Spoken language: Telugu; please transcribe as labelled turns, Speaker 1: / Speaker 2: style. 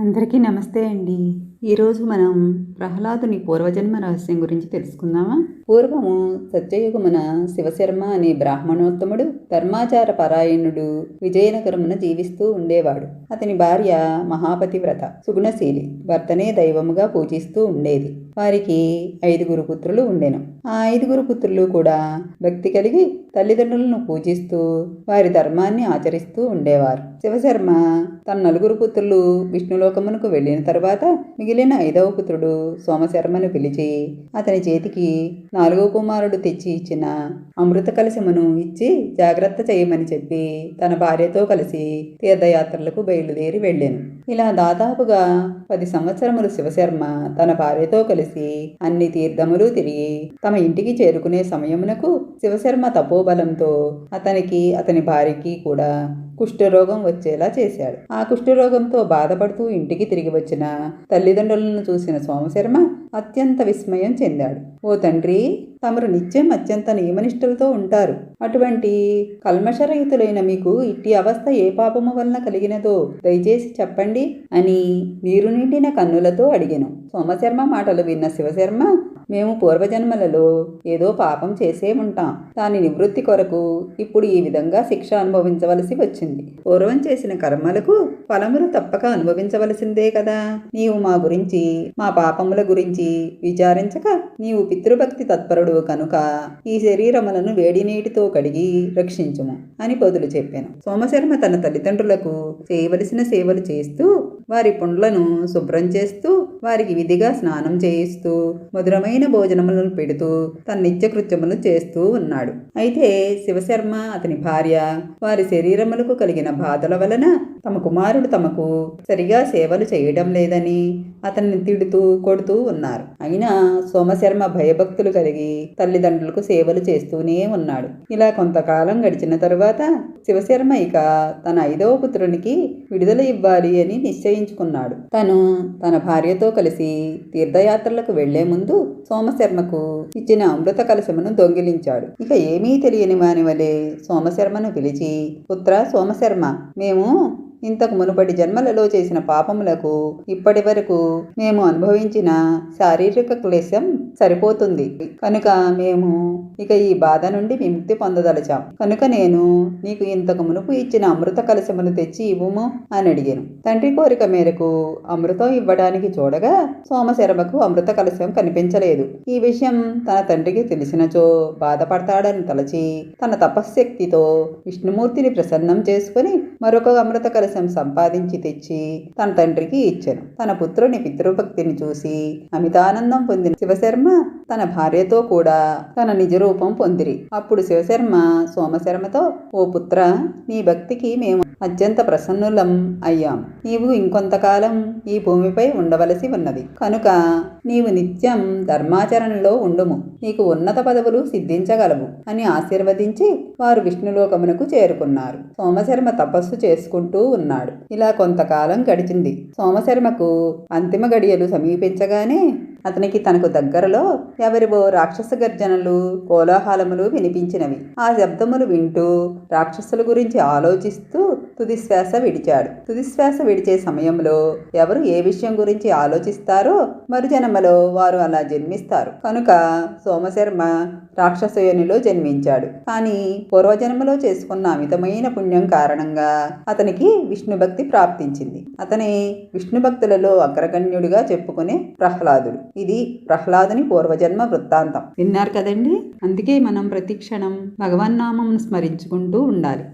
Speaker 1: అందరికీ నమస్తే అండి. ఈరోజు మనం ప్రహ్లాదుని పూర్వజన్మ రహస్యం గురించి తెలుసుకుందామా? పూర్వము సత్యయుగమున శివశర్మ అనే బ్రాహ్మణోత్తముడు ధర్మాచార పరాయణుడు విజయనగరమున జీవిస్తూ ఉండేవాడు. అతని భార్య మహాపతివ్రత సుగుణశీలి భర్తనే దైవముగా పూజిస్తూ ఉండేది. వారికి ఐదుగురు పుత్రులు ఉండెను. ఆ ఐదుగురు పుత్రులు కూడా భక్తి కలిగి తల్లిదండ్రులను పూజిస్తూ వారి ధర్మాన్ని ఆచరిస్తూ ఉండేవారు. శివశర్మ తన నలుగురు పుత్రులు విష్ణులోకమునకు వెళ్ళిన తర్వాత మిగిలిన ఐదవ పుత్రుడు సోమశర్మను పిలిచి అతని చేతికి నాలుగో కుమారుడు తెచ్చి ఇచ్చిన అమృత కలశమును ఇచ్చి జాగ్రత్త చేయమని చెప్పి తన భార్యతో కలిసి తీర్థయాత్రలకు బయలుదేరి వెళ్ళాను. ఇలా దాదాపుగా పది సంవత్సరములు శివశర్మ తన భార్యతో కలిసి అన్ని తీర్థములు తిరిగి తమ ఇంటికి చేరుకునే సమయమునకు శివశర్మ తపోబలంతో అతనికి అతని భార్యకి కూడా కుష్ఠరోగం వచ్చేలా చేశాడు. ఆ కుష్ఠరోగంతో బాధపడుతూ ఇంటికి తిరిగి వచ్చిన తల్లిదండ్రులను చూసిన సోమశర్మ అత్యంత విస్మయం చెందాడు. ఓ తండ్రి తమరు నిత్యం అత్యంత నియమనిష్టలతో ఉంటారు. అటువంటి కల్మషరహితులైన మీకు ఇట్టి అవస్థ ఏ పాపము వలన కలిగినదో దయచేసి చెప్పండి అని నీరు నిండిన కన్నులతో అడిగాను. సోమశర్మ మాటలు విన్న శివశర్మ మేము పూర్వజన్మలలో ఏదో పాపం చేసే ఉంటాం. దాని నివృత్తి కొరకు ఇప్పుడు ఈ విధంగా శిక్ష అనుభవించవలసి వచ్చింది. పూర్వం చేసిన కర్మలకు ఫలములు తప్పక అనుభవించవలసిందే కదా. నీవు మా గురించి మా పాపముల గురించి విచారించక నీవు పితృభక్తి తత్పరుడు కనుక ఈ శరీరములను వేడి నీటితో కడిగి రక్షించుము అని బదులు చెప్పాను. సోమశర్మ తన తల్లిదండ్రులకు చేయవలసిన సేవలు చేస్తూ వారి పుండ్లను శుభ్రం చేస్తూ వారికి విధిగా స్నానం చేయిస్తూ మధురమైన భోజనములను పెడుతూ తన నిత్యకృత్యములు చేస్తూ ఉన్నాడు. అయితే శివశర్మ అతని భార్య వారి శరీరములకు కలిగిన బాధల వలన తమ కుమారుడు తమకు సరిగా సేవలు చేయడం లేదని అతన్ని తిడుతూ కొడుతూ ఉన్నారు. అయినా సోమశర్మ భయభక్తులు కలిగి తల్లిదండ్రులకు సేవలు చేస్తూనే ఉన్నాడు. ఇలా కొంతకాలం గడిచిన తరువాత శివశర్మ ఇక తన ఐదవ పుత్రునికి విడుదల ఇవ్వాలి అని నిశ్చయించుకున్నాడు. తను తన భార్యతో కలిసి తీర్థయాత్రలకు వెళ్ళే ముందు సోమశర్మకు ఇచ్చిన అమృత కలశమును దొంగిలించాడు. ఇక ఏమీ తెలియని వాని వలె సోమశర్మను పిలిచి పుత్ర సోమశర్మ మేము ఇంతకు మునుపటి జన్మలలో చేసిన పాపములకు ఇప్పటి వరకు మేము అనుభవించిన శారీరక క్లేశం సరిపోతుంది. కనుక మేము ఇక ఈ బాధ నుండి విముక్తి పొందదలచాం. కనుక నేను నీకు ఇంతకు మునుపు ఇచ్చిన అమృత కలశమును తెచ్చి ఇవ్వము అని అడిగాను. తండ్రి కోరిక మేరకు అమృతం ఇవ్వడానికి చూడగా సోమశర్మకు అమృత కలశం కనిపించలేదు. ఈ విషయం తన తండ్రికి తెలిసినచో బాధపడతాడని తలచి తన తపశ్శక్తితో విష్ణుమూర్తిని ప్రసన్నం చేసుకుని మరొక అమృత కలశం సంపాదించి తెచ్చి తన తండ్రికి ఇచ్చాను. తన పుత్రుని పితృభక్తిని చూసి అమితానందం పొందిన శివశర్మ తన భార్యతో కూడా తన నిజ రూపం పొందిరి. అప్పుడు శివశర్మ సోమశర్మతో ఓ పుత్ర నీ భక్తికి మేము అత్యంత ప్రసన్నులం అయ్యాం. నీవు ఇంకొంతకాలం ఈ భూమిపై ఉండవలసి ఉన్నది. కనుక నీవు నిత్యం ధర్మాచరణలో ఉండుము. నీకు ఉన్నత పదవులు సిద్ధించగలవు అని ఆశీర్వదించి వారు విష్ణులోకమునకు చేరుకున్నారు. సోమశర్మ తపస్సు చేసుకుంటూ ఉన్నాడు. ఇలా కొంతకాలం గడిచింది. సోమశర్మకు అంతిమ గడియలు సమీపించగానే అతనికి తనకు దగ్గరలో ఎవరివో రాక్షస గర్జనలు కోలాహలములు వినిపించినవి. ఆ శబ్దములు వింటూ రాక్షసుల గురించి ఆలోచిస్తూ తుదిశ్వాస విడిచాడు. తుదిశ్వాస విడిచే సమయంలో ఎవరు ఏ విషయం గురించి ఆలోచిస్తారో మరుజన్మలో వారు అలా జన్మిస్తారు. కనుక సోమశర్మ రాక్షసయోనిలో జన్మించాడు. కానీ పూర్వజన్మలో చేసుకున్న అమితమైన పుణ్యం కారణంగా అతనికి విష్ణుభక్తి ప్రాప్తించింది. అతని విష్ణు భక్తులలో అగ్రగణ్యుడిగా చెప్పుకునే ప్రహ్లాదుడు. ఇది ప్రహ్లాదుని పూర్వజన్మ వృత్తాంతం. విన్నారు కదండి? అందుకే మనం ప్రతి క్షణం భగవన్నామం స్మరించుకుంటూ ఉండాలి.